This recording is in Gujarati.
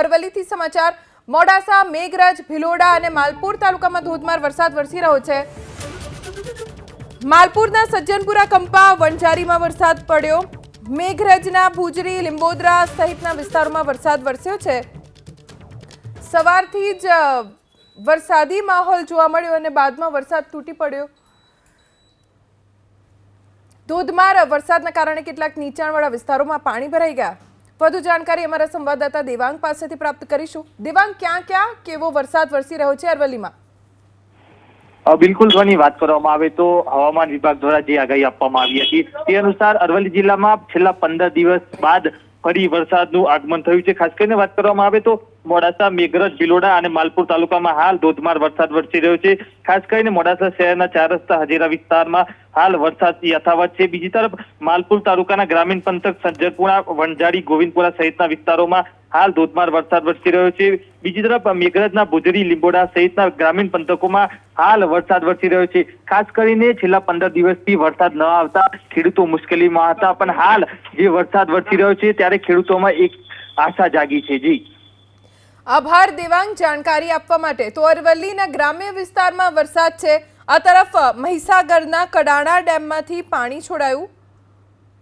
અરવલ્લીથી સમાચાર. મોડાસા, મેઘરજ, ભિલોડા અને માલપુર તાલુકામાં ધોધમાર વરસાદ વરસી રહ્યો છે. માલપુરના સજ્જનપુરા કંપા વણઝારીમાં વરસાદ પડ્યો. મેઘરજના ભુજરી લીંબોદરા સહિતના વિસ્તારોમાં વરસાદ વરસ્યો છે. સવારથી જ વરસાદી માહોલ જોવા મળ્યો અને બાદમાં વરસાદ તૂટી પડ્યો. ધોધમાર વરસાદના કારણે કેટલાક નીચાણવાળા વિસ્તારોમાં પાણી ભરાઈ ગયા. વધુ જાણકારી અમારા સંવાદદાતા દેવાંગ પાસેથી પ્રાપ્ત કરીશું. દેવાંગ, ક્યાં ક્યાં કેવો વરસાદ વરસી રહ્યો છે અરવલ્લીમાં? બિલકુલ ધ્વની વાત કરવામાં આવે તો હવામાન વિભાગ દ્વારા જે આગાહી આપવામાં આવી હતી, તે અનુસાર અરવલ્લી જિલ્લામાં છેલ્લા પંદર દિવસ બાદ ફરી વરસાદનું આગમન થયું છે. ખાસ કરીને વાત કરવામાં આવે તો મોડાસા, મેઘરજ, ભિલોડા અને માલપુર તાલુકામાં હાલ ધોધમાર વરસાદ વરસી રહ્યો છે. ખાસ કરીને મોડાસા શહેરના ચાર રસ્તા હજીરા વિસ્તારમાં હાલ વરસાદ યથાવત છે. બીજી તરફ માલપુર તાલુકાના ગ્રામીણ પંથક સજ્જરપુરા વણઝાડી, ગોવિંદપુરા સહિતના વિસ્તારોમાં હાલ ધોધમાર વરસાદ વરસી રહ્યો છે. બીજી તરફ મેઘરજના ભુજરી, લીંબોડા સહિતના ગ્રામીણ પંથકોમાં હાલ વરસાદ વરસી રહ્યો છે. ખાસ કરીને છેલ્લા પંદર દિવસથી વરસાદ ન આવતા ખેડૂતો મુશ્કેલીમાં હતા, પણ હાલ જે વરસાદ વરસી રહ્યો છે, ત્યારે ખેડૂતોમાં એક આશા જાગી છે. જી. આભાર દેવાંગ જાણકારી આપવા માટે. તો અરવલ્લીના ગ્રામ્ય વિસ્તારમાં વરસાદ છે. આ તરફ મહીસાગરના કડાણા ડેમમાંથી પાણી છોડાયું.